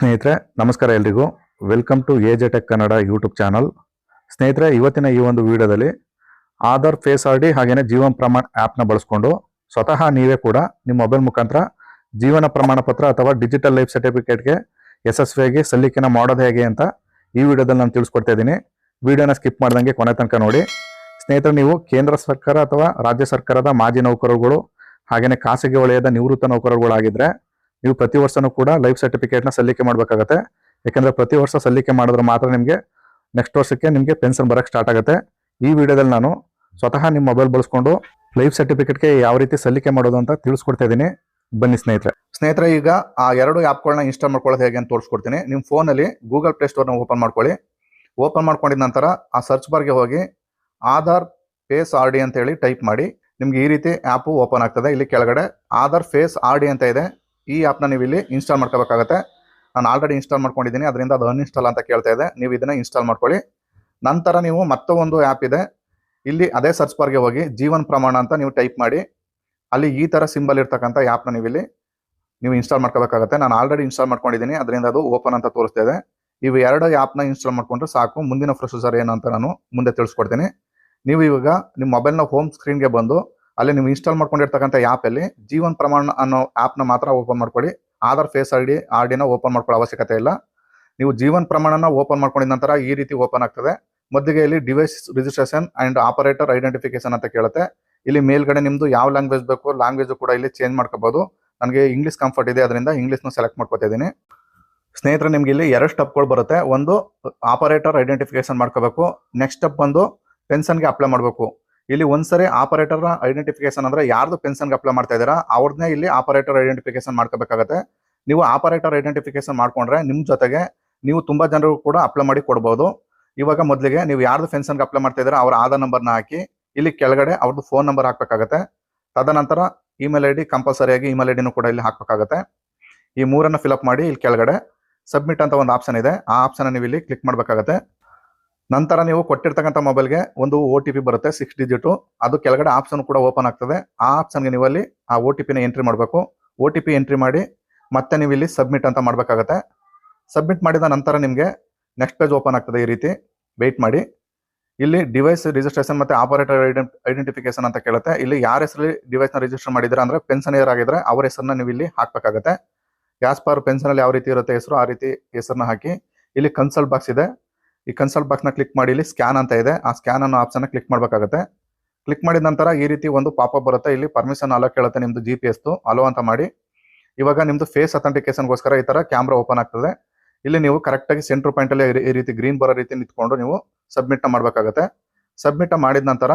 ಸ್ನೇಹಿತರೆ, ನಮಸ್ಕಾರ ಎಲ್ರಿಗೂ. Welcome to A J tech Kannada YouTube channel ಸ್ನೇಹಿತರೆ, ಇವತ್ತಿನ ಈ ಒಂದು ವಿಡಿಯೋದಲ್ಲಿ ಆಧಾರ್ ಫೇಸ್ ಆರ್ ಡಿ ಹಾಗೆಯೇ ಜೀವನ ಪ್ರಮಾಣ ಆ್ಯಪ್ನ ಬಳಸ್ಕೊಂಡು ಸ್ವತಃ ನೀವೇ ಕೂಡ ನಿಮ್ಮ ಮೊಬೈಲ್ ಮುಖಾಂತರ ಜೀವನ ಪ್ರಮಾಣ ಪತ್ರ ಅಥವಾ ಡಿಜಿಟಲ್ ಲೈಫ್ ಸರ್ಟಿಫಿಕೇಟ್ಗೆ ಯಶಸ್ವಿಯಾಗಿ, ಸಲ್ಲಿಕೆನ ಮಾಡೋದು ಹೇಗೆ ಅಂತ ಈ ವಿಡಿಯೋದಲ್ಲಿ ನಾನು ತಿಳಿಸ್ಕೊಡ್ತಾ ಇದ್ದೀನಿ. ವಿಡಿಯೋನ ಸ್ಕಿಪ್ ಮಾಡ್ದಂಗೆ ಕೊನೆ ತನಕ ನೋಡಿ. ಸ್ನೇಹಿತರೆ, ನೀವು ಕೇಂದ್ರ ಸರ್ಕಾರ ಅಥವಾ ರಾಜ್ಯ ಸರ್ಕಾರದ ಮಾಜಿ ನೌಕರರುಗಳು ಹಾಗೆಯೇ ಖಾಸಗಿ ವಲಯದ ನಿವೃತ್ತ ನೌಕರರುಗಳಾಗಿದ್ರೆ ನೀವು ಪ್ರತಿ ವರ್ಷನೂ ಕೂಡ ಲೈಫ್ ಸರ್ಟಿಫಿಕೇಟ್ನ ಸಲ್ಲಿಕೆ ಮಾಡಬೇಕಾಗತ್ತೆ. ಯಾಕಂದ್ರೆ ಪ್ರತಿ ವರ್ಷ ಸಲ್ಲಿಕೆ ಮಾಡಿದ್ರೆ ಮಾತ್ರ ನಿಮಗೆ ನೆಕ್ಸ್ಟ್ ವರ್ಷಕ್ಕೆ ನಿಮಗೆ ಪೆನ್ಷನ್ ಬರೋಕ್ಕೆ ಸ್ಟಾರ್ಟ್ ಆಗುತ್ತೆ. ಈ ವಿಡಿಯೋದಲ್ಲಿ ನಾನು ಸ್ವತಃ ನಿಮ್ಮ ಮೊಬೈಲ್ ಬಳಸ್ಕೊಂಡು ಲೈಫ್ ಸರ್ಟಿಫಿಕೇಟ್ಗೆ ಯಾವ ರೀತಿ ಸಲ್ಲಿಕೆ ಮಾಡೋದು ಅಂತ ತಿಳಿಸ್ಕೊಡ್ತಾ ಇದ್ದೀನಿ. ಬನ್ನಿ ಸ್ನೇಹಿತರೆ. ಸ್ನೇಹಿತರೆ, ಈಗ ಆ ಎರಡು ಆ್ಯಪ್ಗಳನ್ನ ಇನ್ಸ್ಟಾಲ್ ಮಾಡ್ಕೊಳ್ಳೋದು ಹೇಗೆ ಅಂತ ತೋರಿಸ್ಕೊಡ್ತೀನಿ. ನಿಮ್ಮ ಫೋನಲ್ಲಿ ಗೂಗಲ್ ಪ್ಲೇ ಸ್ಟೋರ್ನ ಓಪನ್ ಮಾಡ್ಕೊಳ್ಳಿ. ಓಪನ್ ಮಾಡ್ಕೊಂಡಿದ ನಂತರ ಆ ಸರ್ಚ್ ಬಾರ್ಗೆ ಹೋಗಿ ಆಧಾರ್ ಫೇಸ್ ಆರ್ ಅಂತ ಹೇಳಿ ಟೈಪ್ ಮಾಡಿ. ನಿಮ್ಗೆ ಈ ರೀತಿ ಆ್ಯಪು ಓಪನ್ ಆಗ್ತದೆ. ಇಲ್ಲಿ ಕೆಳಗಡೆ ಆಧಾರ್ ಫೇಸ್ ಆರ್ ಅಂತ ಇದೆ. ಈ ಆ್ಯಪ್ನ ನೀವು ಇಲ್ಲಿ ಇನ್ಸ್ಟಾಲ್ ಮಾಡ್ಕೋಬೇಕಾಗತ್ತೆ. ನಾನು ಆಲ್ರೆಡಿ ಇನ್ಸ್ಟಾಲ್ ಮಾಡ್ಕೊಂಡಿದ್ದೀನಿ. ಅದರಿಂದ ಅದು ಅನ್ಇನ್ಸ್ಟಾಲ್ ಅಂತ ಕೇಳ್ತಾ ಇದೆ. ನೀವು ಇದನ್ನು ಇನ್ಸ್ಟಾಲ್ ಮಾಡ್ಕೊಳ್ಳಿ. ನಂತರ ನೀವು ಮತ್ತೊಂದು ಆ್ಯಪ್ ಇದೆ. ಇಲ್ಲಿ ಅದೇ ಸರ್ಚ್ ಬಾರ್ಗೆ ಹೋಗಿ ಜೀವನ್ ಪ್ರಮಾಣ ಅಂತ ನೀವು ಟೈಪ್ ಮಾಡಿ. ಅಲ್ಲಿ ಈ ಥರ ಸಿಂಬಲ್ ಇರ್ತಕ್ಕಂಥ ಆ್ಯಪ್ನ ನೀವು ಇಲ್ಲಿ ನೀವು ಇನ್ಸ್ಟಾಲ್ ಮಾಡ್ಕೋಬೇಕಾಗತ್ತೆ. ನಾನು ಆಲ್ರೆಡಿ ಇನ್ಸ್ಟಾಲ್ ಮಾಡ್ಕೊಂಡಿದ್ದೀನಿ. ಅದರಿಂದ ಅದು ಓಪನ್ ಅಂತ ತೋರಿಸ್ತಾ ಇದೆ. ಇವು ಎರಡು ಆ್ಯಪ್ನ ಇನ್ಸ್ಟಾಲ್ ಮಾಡ್ಕೊಂಡ್ರೆ ಸಾಕು. ಮುಂದಿನ ಪ್ರೊಸೆಸರ್ ಏನು ಅಂತ ನಾನು ಮುಂದೆ ತಿಳಿಸ್ಕೊಡ್ತೀನಿ. ನೀವು ಇವಾಗ ನಿಮ್ಮ ಮೊಬೈಲ್ನ ಹೋಮ್ ಸ್ಕ್ರೀನ್ಗೆ ಬಂದು ಅಲ್ಲಿ ನೀವು ಇನ್ಸ್ಟಾಲ್ ಮಾಡ್ಕೊಂಡಿರ್ತಕ್ಕಂಥ ಆ್ಯಪಲ್ಲಿ ಜೀವನ್ ಪ್ರಮಾಣ ಅನ್ನೋ ಆ್ಯಪ್ನ ಮಾತ್ರ ಓಪನ್ ಮಾಡ್ಕೊಳ್ಳಿ. Aadhaar face I D R ಡಿನ open ಮಾಡ್ಕೊಳ್ಳೋ ಅವಶ್ಯಕತೆ ಇಲ್ಲ. ನೀವು ಜೀವನ್ ಪ್ರಮಾಣನ ಓಪನ್ ಮಾಡ್ಕೊಂಡಿದ ನಂತರ ಈ ರೀತಿ ಓಪನ್ ಆಗ್ತದೆ. ಮೊದಲಿಗೆ ಇಲ್ಲಿ device registration and operator identification ಅಂತ ಕೇಳುತ್ತೆ. ಇಲ್ಲಿ ಮೇಲ್ಗಡೆ ನಿಮ್ದು ಯಾವ ಲ್ಯಾಂಗ್ವೇಜ್ ಬೇಕು ಲ್ಯಾಂಗ್ವೇಜ್ ಕೂಡ ಇಲ್ಲಿ ಚೇಂಜ್ ಮಾಡ್ಕೋಬಹುದು ನನಗೆ ಇಂಗ್ಲಿಷ್ ಕಂಫರ್ಟ್ ಇದೆ, ಅದರಿಂದ ಇಂಗ್ಲಿಷ್ನ ಸೆಲೆಕ್ಟ್ ಮಾಡ್ಕೊತಾ ಇದ್ದೀನಿ. ಸ್ನೇಹಿತರೆ, ನಿಮ್ಗೆ ಇಲ್ಲಿ ಎರಡು ಸ್ಟೆಪ್ಗಳು ಬರುತ್ತೆ. ಒಂದು ಆಪರೇಟರ್ ಐಡೆಂಟಿಫಿಕೇಶನ್ ಮಾಡ್ಕೋಬೇಕು. ನೆಕ್ಸ್ಟ್ ಸ್ಟೆಪ್ ಬಂದು ಪೆನ್ಷನ್ಗೆ ಅಪ್ಲೈ ಮಾಡಬೇಕು. ಇಲ್ಲಿ ಒಂದ್ಸರಿ ಆಪರೇಟರ್ ಐಡೆಂಟಿಫಿಕೇಶನ್ ಅಂದ್ರೆ ಯಾರ್ದು ಪೆನ್ಷನ್ಗೆ ಅಪ್ಲೈ ಮಾಡ್ತಾ ಇದ್ದೀರಾ, ಅವ್ರದ್ನೇ ಇಲ್ಲಿ ಆಪರೇಟರ್ ಐಡೆಂಟಿಫಿಕೇಶನ್ ಮಾಡ್ಕೋಬೇಕಾಗತ್ತೆ. ನೀವು ಆಪರೇಟರ್ ಐಡೆಂಟಿಫಿಕೇಶನ್ ಮಾಡ್ಕೊಂಡ್ರೆ ನಿಮ್ ಜೊತೆಗೆ ನೀವು ತುಂಬಾ ಜನರು ಕೂಡ ಅಪ್ಲೈ ಮಾಡಿ ಕೊಡ್ಬೋದು. ಇವಾಗ ಮೊದಲಿಗೆ ನೀವು ಯಾರ್ದು ಪೆನ್ಷನ್ಗೆ ಅಪ್ಲೈ ಮಾಡ್ತಾ ಇದ್ದೀರಾ, ಅವ್ರ ಆಧಾರ್ ನಂಬರ್ನ ಹಾಕಿ, ಇಲ್ಲಿ ಕೆಳಗಡೆ ಅವ್ರದ್ದು ಫೋನ್ ನಂಬರ್ ಹಾಕ್ಬೇಕಾಗತ್ತೆ. ತದನಂತರ ಇಮೇಲ್ ಐ ಡಿ ಕಂಪಲ್ಸರಿಯಾಗಿ ಇಮೇಲ್ ಐ ಡಿನೂ ಕೂಡ ಇಲ್ಲಿ ಹಾಕ್ಬೇಕಾಗತ್ತೆ. ಈ ಮೂರನ್ನ ಫಿಲಪ್ ಮಾಡಿ ಇಲ್ಲಿ ಕೆಳಗಡೆ ಸಬ್ಮಿಟ್ ಅಂತ ಒಂದು ಆಪ್ಷನ್ ಇದೆ. ಆ ಆಪ್ಷನ್ ನೀವು ಇಲ್ಲಿ ಕ್ಲಿಕ್ ಮಾಡಬೇಕಾಗತ್ತೆ. ನಂತರ ನೀವು ಕೊಟ್ಟಿರ್ತಕ್ಕಂಥ ಮೊಬೈಲ್ಗೆ ಒಂದು ಒ ಟಿ ಪಿ ಬರುತ್ತೆ ಸಿಕ್ಸ್ ಡಿಜಿಟು ಅದು ಕೆಳಗಡೆ ಆಪ್ಷನ್ ಕೂಡ ಓಪನ್ ಆಗ್ತದೆ. ಆ ಆಪ್ಷನ್ಗೆ ನೀವು ಅಲ್ಲಿ ಆ ಒ ಟಿ ಪಿನ ಎಂಟ್ರಿ ಮಾಡಬೇಕು. ಒ ಟಿ ಪಿ ಎಂಟ್ರಿ ಮಾಡಿ ಮತ್ತೆ ನೀವು ಇಲ್ಲಿ ಸಬ್ಮಿಟ್ ಅಂತ ಮಾಡಬೇಕಾಗತ್ತೆ. ಸಬ್ಮಿಟ್ ಮಾಡಿದ ನಂತರ ನಿಮಗೆ ನೆಕ್ಸ್ಟ್ ಪೇಜ್ ಓಪನ್ ಆಗ್ತದೆ ಈ ರೀತಿ. ವೆಯ್ಟ್ ಮಾಡಿ. ಇಲ್ಲಿ ಡಿವೈಸ್ ರಿಜಿಸ್ಟ್ರೇಷನ್ ಮತ್ತು ಆಪರೇಟರ್ ಐಡೆಂಟಿಫಿಕೇಶನ್ ಅಂತ ಕೇಳುತ್ತೆ. ಇಲ್ಲಿ ಯಾರ ಹೆಸರಲ್ಲಿ ಡಿವೈಸ್ನ ರಿಜಿಸ್ಟರ್ ಮಾಡಿದ್ರೆ ಅಂದ್ರೆ ಪೆನ್ಷನಿಯರ್ ಆಗಿದ್ರೆ ಅವ್ರ ಹೆಸರನ್ನ ನೀವು ಇಲ್ಲಿ ಹಾಕಬೇಕಾಗತ್ತೆ. ಯಾಸ್ ಪರ್ ಪೆನ್ಷನಲ್ಲಿ ಯಾವ ರೀತಿ ಇರುತ್ತೆ ಹೆಸರು, ಆ ರೀತಿ ಹೆಸರನ್ನ ಹಾಕಿ. ಇಲ್ಲಿ ಕನ್ಸಲ್ಟ್ ಬಾಕ್ಸ್ ಇದೆ. ಈ ಕನ್ಸಲ್ಟ್ ಬಾಕ್ಸ್ನ ಕ್ಲಿಕ್ ಮಾಡಿ ಇಲ್ಲಿ ಸ್ಕ್ಯಾನ್ ಅಂತ ಇದೆ. ಆ ಸ್ಕ್ಯಾನ್ ಅನ್ನೋ ಆಪ್ಷನ್ ಕ್ಲಿಕ್ ಮಾಡಬೇಕಾಗುತ್ತೆ. ಕ್ಲಿಕ್ ಮಾಡಿದ ನಂತರ ಈ ರೀತಿ ಒಂದು ಪಾಪ ಬರುತ್ತೆ. ಇಲ್ಲಿ ಪರ್ಮಿಷನ್ ಅಲೋ ಕೇಳುತ್ತೆ ನಿಮ್ದು ಜಿ ಪಿ ಎಸ್ದು ಅಲೋ ಅಂತ ಮಾಡಿ. ಇವಾಗ ನಿಮ್ದು ಫೇಸ್ ಅಥೆಂಟಿಕೇಶನ್ಗೋಸ್ಕರ ಈ ತರ ಕ್ಯಾಮ್ರಾ ಓಪನ್ ಆಗ್ತದೆ. ಇಲ್ಲಿ ನೀವು ಕರೆಕ್ಟಾಗಿ ಸೆಂಟ್ರ್ ಪಾಯಿಂಟ್ ಅಲ್ಲಿ ಈ ರೀತಿ ಗ್ರೀನ್ ಬರೋ ರೀತಿ ನಿಂತ್ಕೊಂಡು ನೀವು ಸಬ್ಮಿಟ್ ಮಾಡಬೇಕಾಗುತ್ತೆ. ಸಬ್ಮಿಟ್ ಮಾಡಿದ ನಂತರ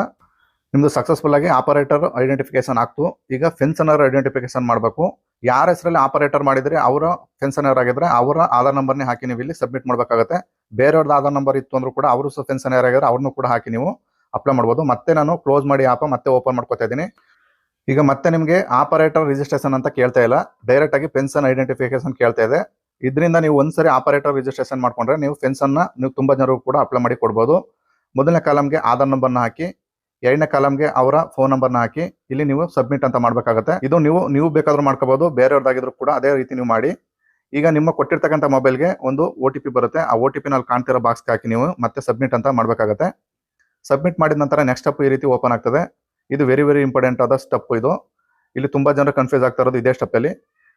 ನಿಮ್ದು ಸಕ್ಸಸ್ಫುಲ್ ಆಗಿ ಆಪರೇಟರ್ ಐಡೆಂಟಿಫಿಕೇಶನ್ ಆಗ್ತು. ಈಗ ಫೆನ್ಸನರ್ ಐಡೆಂಟಿಫಿಕೇಶನ್ ಮಾಡಬೇಕು. ಯಾರ ಹೆಸರಲ್ಲಿ ಆಪರೇಟರ್ ಮಾಡಿದ್ರೆ ಅವರ ಫೆನ್ಸನರ್ ಆಗಿದ್ರೆ ಅವರ ಆಧಾರ್ ನಂಬರ್ನೇ ಹಾಕಿ ನೀವು ಇಲ್ಲಿ ಸಬ್ಮಿಟ್ ಮಾಡಬೇಕಾಗುತ್ತೆ. ಬೇರೆಯವ್ರದ್ದು ಆಧಾರ್ ನಂಬರ್ ಇತ್ತು ಅಂದ್ರೂ ಕೂಡ ಅವರು ಸಹ ಪೆನ್ಷನ್ ಆಗಿದ್ರೆ ಅವ್ರನ್ನೂ ಕೂಡ ಹಾಕಿ ನೀವು ಅಪ್ಲೈ ಮಾಡ್ಬೋದು. ಮತ್ತೆ ನಾನು ಕ್ಲೋಸ್ ಮಾಡಿ ಆಪ ಮತ್ತೆ ಓಪನ್ ಮಾಡ್ಕೊತಾ ಇದ್ದೀನಿ. ಈಗ ಮತ್ತೆ ನಿಮಗೆ ಆಪರೇಟರ್ ರಿಜಿಸ್ಟ್ರೇಷನ್ ಅಂತ ಕೇಳ್ತಾ ಇಲ್ಲ. ಡೈರೆಕ್ಟ್ ಆಗಿ ಪೆನ್ಷನ್ ಐಡೆಂಟಿಫಿಕೇಶನ್ ಕೇಳ್ತಾ ಇದೆ. ಇದರಿಂದ ನೀವು ಒಂದ್ಸರಿ ಆಪರೇಟರ್ ರಿಜಿಸ್ಟ್ರೇಷನ್ ಮಾಡ್ಕೊಂಡ್ರೆ ನೀವು ಪೆನ್ಷನ್ನ ನೀವು ತುಂಬಾ ಜನರು ಕೂಡ ಅಪ್ಲೈ ಮಾಡಿ ಕೊಡ್ಬೋದು. ಮೊದಲನೇ ಕಾಲಮ್ಗೆ ಆಧಾರ್ ನಂಬರ್ನ ಹಾಕಿ, ಎರಡನೇ ಕಾಲಮ್ಗೆ ಅವರ ಫೋನ್ ನಂಬರ್ನ ಹಾಕಿ, ಇಲ್ಲಿ ನೀವು ಸಬ್ಮಿಟ್ ಅಂತ ಮಾಡಬೇಕಾಗುತ್ತೆ. ಇದು ನೀವು ನೀವು ಬೇಕಾದ್ರೂ ಮಾಡ್ಕೋಬಹುದು ಬೇರೆಯವ್ರದ್ದಾಗಿದ್ರು ಕೂಡ ಅದೇ ರೀತಿ ನೀವು ಮಾಡಿ. ಈಗ ನಿಮ್ಮ ಕೊಟ್ಟಿರ್ತಕ್ಕಂಥ ಮೊಬೈಲ್ಗೆ ಒಂದು ಒ ಟಿ ಪಿ ಬರುತ್ತೆ. ಆ ಒ ಟಿ ಪಿ ನಲ್ಲಿ ಕಾಣ್ತಿರೋ ಬಾಕ್ಸ್ಗೆ ಹಾಕಿ ನೀವು ಮತ್ತೆ ಸಬ್ಮಿಟ್ ಅಂತ ಮಾಡ್ಬೇಕಾಗುತ್ತೆ. ಸಬ್ಮಿಟ್ ಮಾಡಿದ ನಂತರ ನೆಕ್ಸ್ಟ್ ಸ್ಟೆಪ್ ಈ ರೀತಿ ಓಪನ್ ಆಗ್ತದೆ. ಇದು ವೆರಿ ವೆರಿ ಇಂಪಾರ್ಟೆಂಟ್ ಆದ ಸ್ಟೆಪ್ ಇದು. ಇಲ್ಲಿ ತುಂಬಾ ಜನರು ಕನ್ಫ್ಯೂಸ್ ಆಗ್ತಾ ಇರೋದು ಇದೇ ಸ್ಟೆಪ್ ಅಲ್ಲಿ.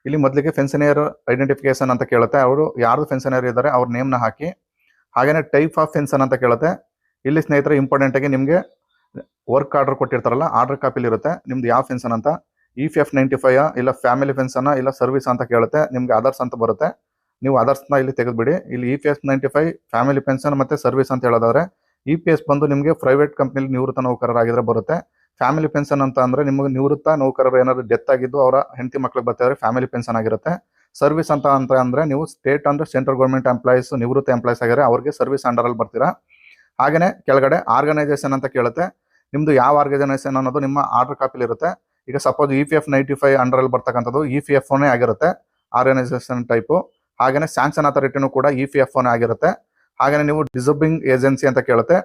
ಇಲ್ಲಿ ಮೊದಲಿಗೆ ಫೆನ್ಸನಿಯರ್ ಐಡೆಂಟಿಫಿಕೇಶನ್ ಅಂತ ಕೇಳುತ್ತೆ. ಅವರು ಯಾರು ಫೆನ್ಸನಿಯರ್ ಇದ್ದಾರೆ, ಅವ್ರ ನೇಮ್ನ ಹಾಕಿ. ಹಾಗೆಯೇ ಟೈಪ್ ಆಫ್ ಫೆನ್ಸನ್ ಅಂತ ಕೇಳುತ್ತೆ. ಇಲ್ಲಿ ಸ್ನೇಹಿತರೆ ಇಂಪಾರ್ಟೆಂಟ್ ಆಗಿ ನಿಮಗೆ ವರ್ಕ್ ಆರ್ಡರ್ ಕೊಟ್ಟಿರ್ತಾರಲ್ಲ ಆರ್ಡರ್ ಕಾಪಿಲಿ ಇರುತ್ತೆ. ನಿಮ್ದು ಯಾವ ಫೆನ್ಸನ್ ಅಂತ ಇ ಎಫ್ ನೈಂಟಿ ಫೈವ್ ಇಲ್ಲ ಫ್ಯಾಮಿಲಿ ಫೆನ್ಸನ್ ಇಲ್ಲ ಸರ್ವಿಸ್ ಅಂತ ಕೇಳುತ್ತೆ, ನಿಮ್ಗೆ ಅದರ್ಸ್ ಅಂತ ಬರುತ್ತೆ. ನೀವು ಅದರ್ಸ್ನ ಇಲ್ಲಿ ತೆಗೆದ್ಬಿಡಿ. ಇಲ್ಲಿ E P ninety five family pension ಮತ್ತೆ ಸರ್ವಿಸ್ ಅಂತ ಹೇಳೋದಾದ್ರೆ ಇ ಪಿ ಎಸ್ ಬಂದು ನಿಮಗೆ ಪ್ರೈವೇಟ್ ಕಂಪ್ನಿಲಿ ನಿವೃತ್ತ ನೌಕರರಾಗಿದ್ರೆ ಬರುತ್ತೆ. ಫ್ಯಾಮಿಲಿ ಪೆನ್ಷನ್ ಅಂತ ಅಂದ್ರೆ ನಿಮಗೆ ನಿವೃತ್ತ ನೌಕರರು ಏನಾದ್ರು ಡೆತ್ ಆಗಿದ್ದು ಅವರ ಹೆಂಡತಿ ಮಕ್ಳಿಗೆ ಬರ್ತಾಯಿದ್ರೆ ಫ್ಯಾಮಿಲಿ ಪೆನ್ಷನ್ ಆಗಿರುತ್ತೆ. ಸರ್ವಿಸ್ ಅಂತ ಅಂತ ಅಂದ್ರೆ ನೀವು ಸ್ಟೇಟ್ ಅಂದ್ರೆ ಸೆಂಟ್ರಲ್ ಗೌರ್ಮೆಂಟ್ ಎಂಪ್ಲಾಯೀಸ್ ನಿವೃತ್ತ ಎಂಪ್ಲಾಯೀಸ್ ಆಗಿದ್ರೆ ಅವ್ರಿಗೆ ಸರ್ವಿಸ್ ಅಂಡರ್ ಅಲ್ಲಿ ಬರ್ತೀರಾ? ಹಾಗೆಯೇ ಕೆಳಗಡೆ ಆರ್ಗನೈಸೇಷನ್ ಅಂತ ಕೇಳುತ್ತೆ. ನಿಮ್ದು ಯಾವ ಆರ್ಗನೈಸೇಷನ್ ಅನ್ನೋದು ನಿಮ್ಮ ಆರ್ಡರ್ ಕಾಪಿಲಿ ಇರುತ್ತೆ. ಈಗ suppose E P F ninety five under ಅಲ್ಲಿ ಬರ್ತಕ್ಕಂಥದ್ದು ಇ ಪಿ ಎಫ್ ಓನೇ ಆಗಿರುತ್ತೆ ಆರ್ಗನೈಸೇಷನ್ ಟೈಪು ಹಾಗೇನೇ ಸ್ಯಾಂಕ್ಷನ್ ಅಥಾರಿಟಿನೂ ಕೂಡ ಇ ಪಿ ಎಫ್ ಓನೇ ಆಗಿರುತ್ತೆ. ಹಾಗೆಯೇ ನೀವು ಡಿಸರ್ಬಿಂಗ್ ಏಜೆನ್ಸಿ ಅಂತ ಕೇಳುತ್ತೆ.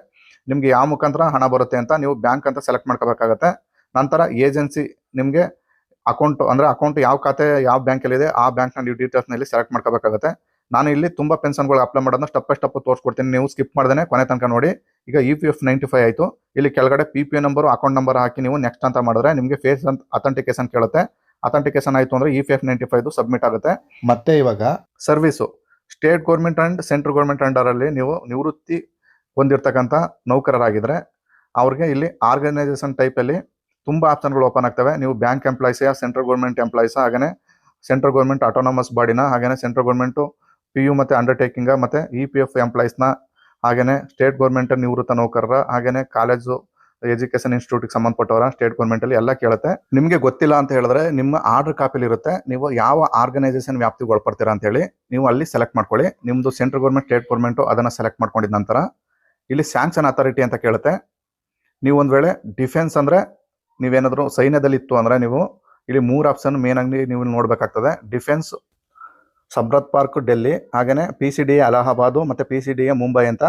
ನಿಮ್ಗೆ ಯಾವ ಮುಖಾಂತರ ಹಣ ಬರುತ್ತೆ ಅಂತ ನೀವು ಬ್ಯಾಂಕ್ ಅಂತ ಸೆಲೆಕ್ಟ್ ಮಾಡ್ಕೋಬೇಕಾಗತ್ತೆ. ನಂತರ ಏಜೆನ್ಸಿ ನಿಮಗೆ ಅಕೌಂಟ್ ಅಂದ್ರೆ ಅಕೌಂಟ್ ಯಾವ ಖಾತೆ ಯಾವ ಬ್ಯಾಂಕ್ ಅಲ್ಲಿ ಇದೆ, ಆ ಬ್ಯಾಂಕ್ನ ನೀವು ಡೀಟೇಲ್ಸ್ನಲ್ಲಿ ಸೆಲೆಕ್ಟ್ ಮಾಡ್ಕೋಬೇಕಾಗತ್ತೆ. ನಾನು ಇಲ್ಲಿ ತುಂಬ ಪೆನ್ಷನ್ಗಳು ಅಪ್ಲೈ ಮಾಡೋದನ್ನ ಸ್ಟೆಪ್ ಬೈ ಸ್ಟೆಪ್ ತೋರಿಸ್ಕೊಡ್ತೀನಿ. ನೀವು ಸ್ಕಿಪ್ ಮಾಡ್ದೇ ಕೊನೆ ತನಕ ನೋಡಿ. ಈಗ E P F ninety five ಆಯಿತು. ಇಲ್ಲಿ ಕೆಳಗಡೆ P P number account number ಹಾಕಿ ನೀವು ನೆಕ್ಸ್ಟ್ ಅಂತ ಮಾಡಿದ್ರೆ ನಿಮಗೆ ಫೇಸ್ ಅಂತ ಅಥೆಂಟಿಕೇಶನ್ ಕೇಳುತ್ತೆ. ಅಥೆಂಟಿಕೇಶನ್ ಆಯಿತು ಅಂದರೆ E P F ninety five submit ಆಗುತ್ತೆ. ಮತ್ತೆ ಇವಾಗ? Service state government and central government ಅಂಡರಲ್ಲಿ ನೀವು ನಿವೃತ್ತಿ ಹೊಂದಿರತಕ್ಕಂಥ ನೌಕರರಾಗಿದ್ದರೆ ಅವ್ರಿಗೆ ಇಲ್ಲಿ ಆರ್ಗನೈಸೇಷನ್ ಟೈಪಲ್ಲಿ ತುಂಬ ಆಪ್ಷನ್ಗಳು ಓಪನ್ ಆಗ್ತವೆ. ನೀವು ಬ್ಯಾಂಕ್ ಎಂಪ್ಲಾಯ್ಸಾ ಸೆಂಟ್ರಲ್ ಗೌರ್ಮೆಂಟ್ ಎಂಪ್ಲಾಯ್ಸಾ ಹಾಗೆಯೇ ಸೆಂಟ್ರಲ್ ಗೌರ್ಮೆಂಟ್ ಆಟೋನಮಸ್ ಬಾಡಿನ ಹಾಗೆಯೇ ಸೆಂಟ್ರಲ್ ಗೌರ್ಮೆಂಟು ಪಿ ಯು ಮತ್ತು ಅಂಡರ್ಟೇಕಿಂಗ ಮತ್ತು ಇ ಪಿ ಎಫ್ ಎಂಪ್ಲಾಯೀಸ್ನ ಹಾಗೆಯೇ ಸ್ಟೇಟ್ ಗೌರ್ಮೆಂಟ್ ನಿವೃತ್ತ ನೌಕರರ ಹಾಗೆಯೇ ಕಾಲೇಜು ಎಜುಕೇಷನ್ ಇನ್ಸ್ಟಿಟ್ಯೂಟ್ಗೆ ಸಂಬಂಧಪಟ್ಟವರ ಸ್ಟೇಟ್ ಗೌರ್ಮೆಂಟಲ್ಲಿ ಎಲ್ಲ ಕೇಳುತ್ತೆ. ನಿಮಗೆ ಗೊತ್ತಿಲ್ಲ ಅಂತ ಹೇಳಿದ್ರೆ ನಿಮ್ಮ ಆರ್ಡರ್ ಕಾಪಿಲಿ ಇರುತ್ತೆ. ನೀವು ಯಾವ ಆರ್ಗನೈಸೇಷನ್ ವ್ಯಾಪ್ತಿಗೆ ಒಳಪಡ್ತೀರಾ ಅಂತ ಹೇಳಿ ನೀವು ಅಲ್ಲಿ ಸೆಲೆಕ್ಟ್ ಮಾಡ್ಕೊಳ್ಳಿ. ನಿಮ್ಮದು ಸೆಂಟ್ರಲ್ ಗೌರ್ಮೆಂಟ್ ಸ್ಟೇಟ್ ಗೌರ್ಮೆಂಟು ಅದನ್ನು ಸೆಲೆಕ್ಟ್ ಮಾಡ್ಕೊಂಡಿದ ನಂತರ ಇಲ್ಲಿ ಸ್ಯಾಂಕ್ಷನ್ ಅಥಾರಿಟಿ ಅಂತ ಕೇಳುತ್ತೆ. ನೀವು ಒಂದು ವೇಳೆ ಡಿಫೆನ್ಸ್ ಅಂದರೆ ನೀವೇನಾದರೂ ಸೈನ್ಯದಲ್ಲಿ ಇತ್ತು ಅಂದರೆ ನೀವು ಇಲ್ಲಿ ಮೂರು ಆಪ್ಷನ್ ಮೇನ್ ಆಗಿ ನೀವು ನೋಡಬೇಕಾಗ್ತದೆ. ಡಿಫೆನ್ಸ್ ಸಬ್ರತ್ ಪಾರ್ಕ್, ಡೆಲ್ಲಿ ಹಾಗೆಯೇ ಪಿ ಸಿ ಡಿ ಅಲಹಾಬಾದು ಮತ್ತು P C D A Mumbai ಅಂತ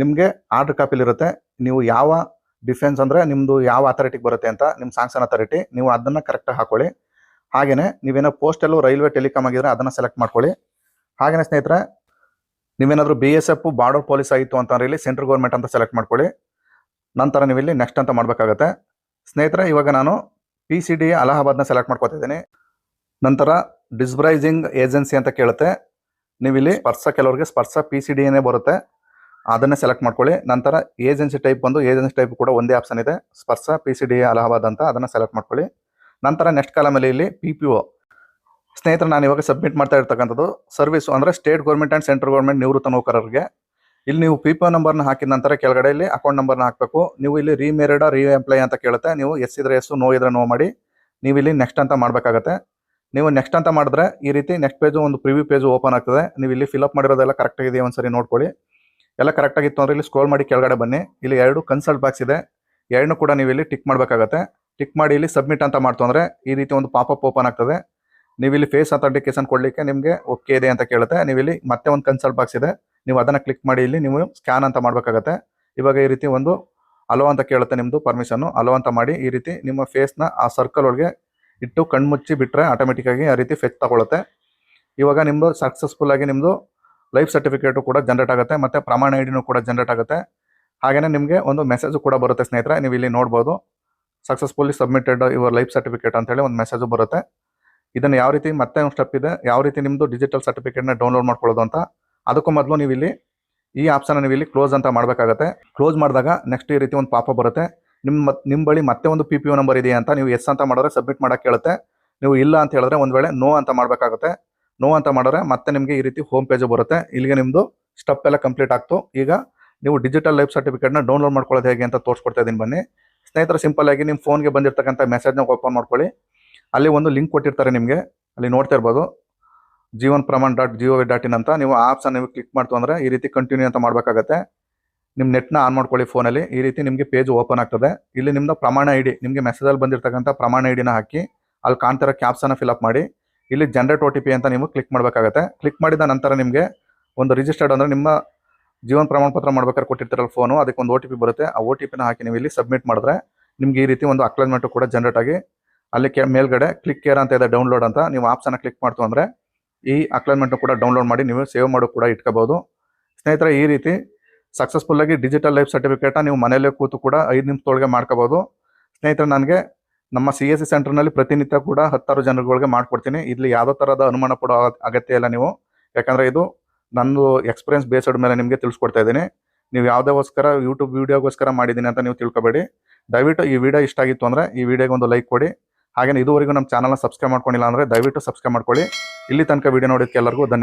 ನಿಮಗೆ ಆರ್ಡ್ರ್ ಕಾಪಿಲಿರುತ್ತೆ ನೀವು ಯಾವ ಡಿಫೆನ್ಸ್ ಅಂದರೆ ನಿಮ್ಮದು ಯಾವ ಅಥಾರಿಟಿಗೆ ಬರುತ್ತೆ ಅಂತ ನಿಮ್ಮ ಸ್ಯಾಂಕ್ಷನ್ ಅಥಾರಿಟಿ ನೀವು ಅದನ್ನು ಕರೆಕ್ಟಾಗಿ ಹಾಕೊಳ್ಳಿ. ಹಾಗೆಯೇ ನೀವೇನೋ ಪೋಸ್ಟಲ್ಲೂ ರೈಲ್ವೆ ಟೆಲಿಕಾಮ್ ಆಗಿದ್ರೆ ಅದನ್ನು ಸೆಲೆಕ್ಟ್ ಮಾಡ್ಕೊಳ್ಳಿ. ಹಾಗೆಯೇ ಸ್ನೇಹಿತರೆ, ನೀವೇನಾದರೂ B S F border police ಆಯಿತು ಅಂತಂದ್ರೆ ಇಲ್ಲಿ ಸೆಂಟ್ರಲ್ ಗೌರ್ಮೆಂಟ್ ಅಂತ ಸೆಲೆಕ್ಟ್ ಮಾಡ್ಕೊಳ್ಳಿ. ನಂತರ ನೀವು ಇಲ್ಲಿ ನೆಕ್ಸ್ಟ್ ಅಂತ ಮಾಡಬೇಕಾಗತ್ತೆ. ಸ್ನೇಹಿತರೆ, ಇವಾಗ ನಾನು ಪಿ ಸಿ ಡಿ ಅಲಹಾಬಾದ್ನ ಸೆಲೆಕ್ಟ್ ಮಾಡ್ಕೊತಿದ್ದೀನಿ. ನಂತರ ಡಿಸ್ಬ್ರೈಸಿಂಗ್ ಏಜೆನ್ಸಿ ಅಂತ ಕೇಳುತ್ತೆ. ನೀವು ಇಲ್ಲಿ ಸ್ಪರ್ಶ ಕೆಲವರಿಗೆ ಸ್ಪರ್ಶ ಪಿ ಸಿ ಡಿ ಬರುತ್ತೆ. ಅದನ್ನೇ ಸೆಲೆಕ್ಟ್ ಮಾಡ್ಕೊಳ್ಳಿ. ನಂತರ ಏಜೆನ್ಸಿ ಟೈಪ್ ಬಂದು ಏಜೆನ್ಸಿ ಟೈಪ್ ಕೂಡ ಒಂದೇ ಆಪ್ಷನ್ ಇದೆ. ಸ್ಪರ್ಶ ಪಿ ಸಿ ಡಿ ಅಲಹಾಬಾದ್ ಅಂತ ಅದನ್ನು ಸೆಲೆಕ್ಟ್ ಮಾಡ್ಕೊಳ್ಳಿ. ನಂತರ ನೆಕ್ಸ್ಟ್ ಕಾಲಮಲ್ಲಿ ಇಲ್ಲಿ ಪಿ ಪಿ ಓ ಸ್ನೇಹಿತರೆ, ನಾನು ಇವಾಗ ಸಬ್ಮಿಟ್ ಮಾಡ್ತಾ ಇರ್ತಕ್ಕಂಥದ್ದು ಸರ್ವಿಸು ಅಂದರೆ state government and central government ನಿವೃತ್ತ ನೌಕರರಿಗೆ. ಇಲ್ಲಿ ನೀವು ಪಿ ಪಿ ಒ ನಂಬರ್ನ ಹಾಕಿದ ನಂತರ ಕೆಳಗಡೆ ಇಲ್ಲಿ ಅಕೌಂಟ್ ನಂಬರ್ನ ಹಾಕಬೇಕು. ನೀವು ಇಲ್ಲಿ ರೀಮೇರಿಡ ರೀ ಎಂಪ್ಲಾಯ್ ಅಂತ ಕೇಳುತ್ತೆ. ನೀವು ಎಸ್ ಇದ್ರೆ ಎಸ್, ನೋ ಇದ್ರೆ ನೋ ಮಾಡಿ ನೀವು ಇಲ್ಲಿ ನೆಕ್ಸ್ಟ್ ಅಂತ ಮಾಡಬೇಕಾಗತ್ತೆ. ನೀವು ನೆಕ್ಸ್ಟ್ ಅಂತ ಮಾಡಿದ್ರೆ ಈ ರೀತಿ ನೆಕ್ಸ್ಟ್ ಪೇಜು ಒಂದು ಪ್ರಿವ್ಯೂ ಪೇಜು ಓಪನ್ ಆಗ್ತದೆ. ನೀವು ಇಲ್ಲಿ ಫಿಲಪ್ ಮಾಡಿರೋದೆಲ್ಲ ಕರೆಕ್ಟ್ ಆಗಿದೆಯಾ ಒಂದ್ಸರಿ ನೋಡ್ಕೊಳ್ಳಿ. ಎಲ್ಲ ಕರೆಕ್ಟ್ ಆಗಿತ್ತು ಅಂದ್ರೆ ಇಲ್ಲಿ ಸ್ಕ್ರೋಲ್ ಮಾಡಿ ಕೆಳಗಡೆ ಬನ್ನಿ. ಇಲ್ಲಿ ಎರಡು ಕನ್ಸಲ್ಟ್ ಬಾಕ್ಸ್ ಇದೆ. ಎರಡನ್ನೂ ಕೂಡ ನೀವು ಇಲ್ಲಿ ಟಿಕ್ ಮಾಡಬೇಕಾಗತ್ತೆ. ಟಿಕ್ ಮಾಡಿ ಇಲ್ಲಿ ಸಬ್ಮಿಟ್ ಅಂತ ಮಾಡ್ತು ಅಂದರೆ ಈ ರೀತಿ ಒಂದು ಪಾಪಪ್ ಓಪನ್ ಆಗ್ತದೆ. ನೀವು ಇಲ್ಲಿ ಫೇಸ್ ಅಥೆಂಟಿಕೇಶನ್ ಕೊಡಲಿಕ್ಕೆ ನಿಮಗೆ ಓಕೆ ಇದೆ ಅಂತ ಕೇಳುತ್ತೆ. ನೀವು ಇಲ್ಲಿ ಮತ್ತೆ ಒಂದು ಕನ್ಸಲ್ಟ್ ಬಾಕ್ಸ್ ಇದೆ. ನೀವು ಅದನ್ನು ಕ್ಲಿಕ್ ಮಾಡಿ ಇಲ್ಲಿ ನೀವು ಸ್ಕ್ಯಾನ್ ಅಂತ ಮಾಡಬೇಕಾಗತ್ತೆ. ಇವಾಗ ಈ ರೀತಿ ಒಂದು ಅಲೋ ಅಂತ ಕೇಳುತ್ತೆ ನಿಮ್ಮದು ಪರ್ಮಿಷನ್ನು ಅಲೋ ಅಂತ ಮಾಡಿ ಈ ರೀತಿ ನಿಮ್ಮ ಫೇಸ್ನ ಆ ಸರ್ಕಲ್ ಒಳಗೆ ಇಟ್ಟು ಕಣ್ಮುಚ್ಚಿ ಬಿಟ್ಟರೆ ಆಟೋಮೆಟಿಕ್ಕಾಗಿ ಆ ರೀತಿ ಫೆಚ್ ತಗೊಳುತ್ತೆ. ಇವಾಗ ನಿಮ್ಮದು ಸಕ್ಸಸ್ಫುಲ್ ಆಗಿ ನಿಮ್ಮದು ಲೈಫ್ ಸರ್ಟಿಫಿಕೇಟು ಕೂಡ ಜನರೇಟ್ ಆಗುತ್ತೆ, ಮತ್ತು ಪ್ರಮಾಣ ಐಡಿನೂ ಕೂಡ ಜನರೇಟ್ ಆಗುತ್ತೆ. ಹಾಗೆಯೇ ನಿಮಗೆ ಒಂದು ಮೆಸೇಜು ಕೂಡ ಬರುತ್ತೆ ಸ್ನೇಹಿತರೆ, ನೀವು ಇಲ್ಲಿ ನೋಡ್ಬೋದು. Successfully submitted your life certificate ಅಂತೇಳಿ ಒಂದು ಮೆಸೇಜು ಬರುತ್ತೆ. ಇದನ್ನು ಯಾವ ರೀತಿ, ಮತ್ತೆ ಒಂದು ಸ್ಟೆಪ್ ಇದೆ. ಯಾವ ರೀತಿ ನಿಮ್ಮದು ಡಿಜಿಟಲ್ ಸರ್ಟಿಫಿಕೇಟ್ನ ಡೌನ್ಲೋಡ್ ಮಾಡ್ಕೊಳ್ಳೋದು ಅಂತ ಅದಕ್ಕೂ ಮೊದಲು ನೀವು ಇಲ್ಲಿ ಈ ಆಪ್ಷನ್ ನೀವು ಇಲ್ಲಿ ಕ್ಲೋಸ್ ಅಂತ ಮಾಡಬೇಕಾಗತ್ತೆ. ಕ್ಲೋಸ್ ಮಾಡಿದಾಗ ನೆಕ್ಸ್ಟ್ ಈ ರೀತಿ ಒಂದು ಪಾಪ ಬರುತ್ತೆ. ನಿಮ್ಮ ನಿಮ್ಮ ಬಳಿ ಮತ್ತೆ ಒಂದು ಪಿ ಪಿ ಯು ನಂಬರ್ ಇದೆಯಾ ಅಂತ ನೀವು ಎಸ್ ಅಂತ ಮಾಡಿದ್ರೆ ಸಬ್ಮಿಟ್ ಮಾಡೋಕ್ಕೆ ಕೇಳುತ್ತೆ. ನೀವು ಇಲ್ಲ ಅಂತ ಹೇಳಿದ್ರೆ ಒಂದು ವೇಳೆ ನೋ ಅಂತ ಮಾಡಬೇಕಾಗುತ್ತೆ. ನೋ ಅಂತ ಮಾಡಿದ್ರೆ ಮತ್ತೆ ನಿಮಗೆ ಈ ರೀತಿ ಹೋಮ್ ಪೇಜು ಬರುತ್ತೆ. ಇಲ್ಲಿಗೆ ನಿಮ್ಮದು ಸ್ಟೆಪ್ ಎಲ್ಲ ಕಂಪ್ಲೀಟ್ ಆಗ್ತು. ಈಗ ನೀವು ಡಿಜಿಟಲ್ ಲೈಫ್ ಸರ್ಟಿಫಿಕೇಟ್ನ ಡೌನ್ಲೋಡ್ ಮಾಡ್ಕೊಳ್ಳೋದು ಹೇಗೆ ಅಂತ ತೋರಿಸ್ಕೊಡ್ತಾ ಇದ್ದೀನಿ ಬನ್ನಿ. ಸ್ನೇಹಿತರು ಸಿಂಪಲ್ ಆಗಿ ನಿಮ್ಮ ಫೋನ್ಗೆ ಬಂದಿರತಕ್ಕಂಥ ಮೆಸೇಜ್ನ ಓಪನ್ ಮಾಡ್ಕೊಳ್ಳಿ. ಅಲ್ಲಿ ಒಂದು ಲಿಂಕ್ ಕೊಟ್ಟಿರ್ತಾರೆ ನಿಮಗೆ. ಅಲ್ಲಿ ನೋಡ್ತಾ ಇರ್ಬೋದು. Jeevan Pramaan dot G O V dot in ಅಂತ ನೀವು ಆಪ್ಸನ್ನು ನೀವು ಕ್ಲಿಕ್ ಮಾಡ್ತು ಅಂದರೆ ಈ ರೀತಿ ಕಂಟಿನ್ಯೂ ಅಂತ ಮಾಡಬೇಕಾಗತ್ತೆ. ನಿಮ್ಮ ನೆಟ್ನ ಆನ್ ಮಾಡ್ಕೊಳ್ಳಿ ಫೋನಲ್ಲಿ ಈ ರೀತಿ ನಿಮಗೆ ಪೇಜ್ ಓಪನ್ ಆಗ್ತದೆ. ಇಲ್ಲಿ ನಿಮ್ಮದು ಪ್ರಮಾಣ ಐ ಡಿ ನಿಮಗೆ ಮೆಸೇಜಲ್ಲಿ ಬಂದಿರತಕ್ಕಂಥ ಪ್ರಮಾಣ ಐ ಡಿನ ಹಾಕಿ, ಅಲ್ಲಿ ಕಾಣ್ತಿರೋ ಕ್ಯಾಪ್ಸನ್ನು ಫಿಲಪ್ ಮಾಡಿ. ಇಲ್ಲಿ ಜನರೇಟ್ ಒ ಟಿ ಪಿ ಅಂತ ನೀವು ಕ್ಲಿಕ್ ಮಾಡಬೇಕಾಗತ್ತೆ. ಕ್ಲಿಕ್ ಮಾಡಿದ ನಂತರ ನಿಮಗೆ ಒಂದು ರಿಜಿಸ್ಟರ್ಡ್ ಅಂದರೆ ನಿಮ್ಮ ಜೀವನ ಪ್ರಮಾಣ ಪತ್ರ ಮಾಡ್ಬೇಕಾದ್ರೆ ಕೊಟ್ಟಿರ್ತಾರಲ್ಲ ಫೋನು ಅದಕ್ಕೆ ಒಂದು ಒ ಟಿ ಪಿ ಬರುತ್ತೆ. ಆ ಒ ಟಿ ಪಿನ ಹಾಕಿ ನೀವು ಇಲ್ಲಿ ಸಬ್ಮಿಟ್ ಮಾಡಿದ್ರೆ ನಿಮ್ಗೆ ಈ ರೀತಿ ಒಂದು ಅಕ್ಲೈನ್ಮೆಂಟು ಕೂಡ ಜನರೇಟ್ ಆಗಿ ಅಲ್ಲಿ ಕೆ, ಮೇಲ್ಗಡೆ ಕ್ಲಿಕ್ ಕೇರ್ ಅಂತ ಇದೆ ಡೌನ್ಲೋಡ್ ಅಂತ ನೀವು ಆಪ್ಸನ್ನು ಕ್ಲಿಕ್ ಮಾಡ್ತು ಅಂದರೆ ಈ ಅಕ್ಲೈನ್ಮೆಂಟ್ನ ಕೂಡ ಡೌನ್ಲೋಡ್ ಮಾಡಿ ನೀವು ಸೇವ್ ಮಾಡೋ ಕೂಡ ಇಟ್ಕೋಬೋದು. ಸ್ನೇಹಿತರೆ, ಈ ರೀತಿ ಸಕ್ಸಸ್ಫುಲ್ಲಾಗಿ ಡಿಜಿಟಲ್ ಲೈಫ್ ಸರ್ಟಿಫಿಕೇಟ್ ನೀವು ಮನೆಯಲ್ಲೇ ಕೂತು ಕೂಡ ಐದು ನಿಮಿಷದೊಳಗೆ ಮಾಡ್ಕೋಬಹುದು ಸ್ನೇಹಿತರೆ, ನನಗೆ ನಮ್ಮ ಸಿ ಎಸ್ ಸಿ ಸೆಂಟರ್ನಲ್ಲಿ ಪ್ರತಿನಿತ್ಯ ಕೂಡ ಹತ್ತಾರು ಜನರುಗಳಿಗೆ ಮಾಡ್ಕೊಡ್ತೀನಿ. ಇಲ್ಲಿ ಯಾವುದೋ ಥರದ ಅನುಮಾನ ಪಡೋ ಅಗತ್ಯ ಇಲ್ಲ ನೀವು. ಯಾಕಂದರೆ ಇದು ನಂದು ಎಕ್ಸ್ಪೀರಿಯನ್ಸ್ ಬೇಸ್ಡ್ ಮೇಲೆ ನಿಮಗೆ ತಿಳಿಸ್ಕೊಡ್ತಾ ಇದ್ದೀನಿ. ನೀವು ಯಾವುದೋಸ್ಕರ ಯೂಟ್ಯೂಬ್ ವೀಡಿಯೋಗೋಸ್ಕರ ಮಾಡಿದ್ದೀನಿ ಅಂತ ನೀವು ತಿಳ್ಕೊಬೇಡಿ. ದಯವಿಟ್ಟು ಈ ವಿಡಿಯೋ ಇಷ್ಟ ಆಗಿತ್ತು ಅಂದರೆ ಈ ವಿಡಿಯೋಗೆ ಒಂದು ಲೈಕ್ ಕೊಡಿ. ಹಾಗೆ ಇದುವರೆಗೂ ನಮ್ಮ ಚಾನಲ್ನ ಸಬ್ಸ್ಕ್ರೈಬ್ ಮಾಡ್ಕೊಂಡಿಲ್ಲ ಅಂದರೆ ದಯವಿಟ್ಟು ಸಬ್ಸ್ಕ್ರೈಬ್ ಮಾಡ್ಕೊಳ್ಳಿ. ಇಲ್ಲಿ ತನಕ ವಿಡಿಯೋ ನೋಡೋದಕ್ಕೆ ಎಲ್ಲರಿಗೂ ಧನ್ಯವಾದ.